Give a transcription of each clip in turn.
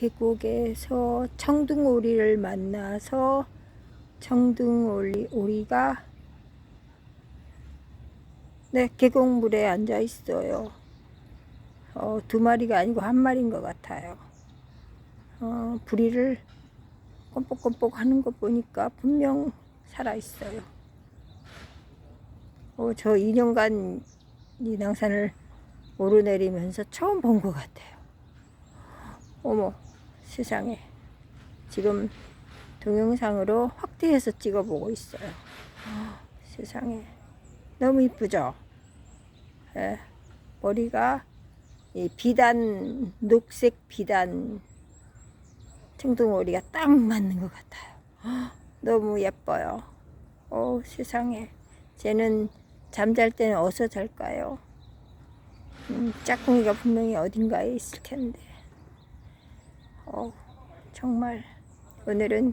계곡에서 청둥오리를 만나서 청둥오리 오리가 네 계곡물에 앉아 있어요. 어, 두 마리가 아니고 한 마리인 것 같아요. 어, 부리를 껌뻑껌뻑 하는 거 보니까 분명 살아 있어요. 어, 저 2년간 이 낭산을 오르내리면서 처음 본 것 같아요. 어머, 세상에. 지금 동영상으로 확대해서 찍어보고 있어요. 세상에. 너무 이쁘죠? 예, 머리가 이 비단, 녹색 비단 청둥오리가 딱 맞는 것 같아요. 너무 예뻐요. 어, 세상에. 쟤는 잠잘 때는 어디서 잘까요? 음, 짝꿍이가 분명히 어딘가에 있을 텐데. 어, 정말 오늘은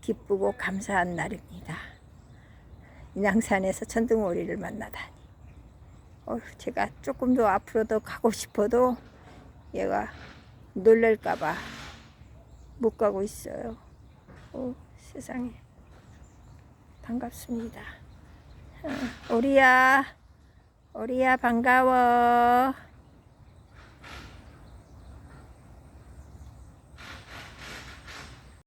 기쁘고 감사한 날입니다. 인왕산에서 천둥오리를 만나다니. 어, 제가 조금 더 앞으로 더 가고 싶어도 얘가 놀랄까봐 못 가고 있어요. 어, 세상에. 반갑습니다. 어, 오리야, 오리야, 반가워.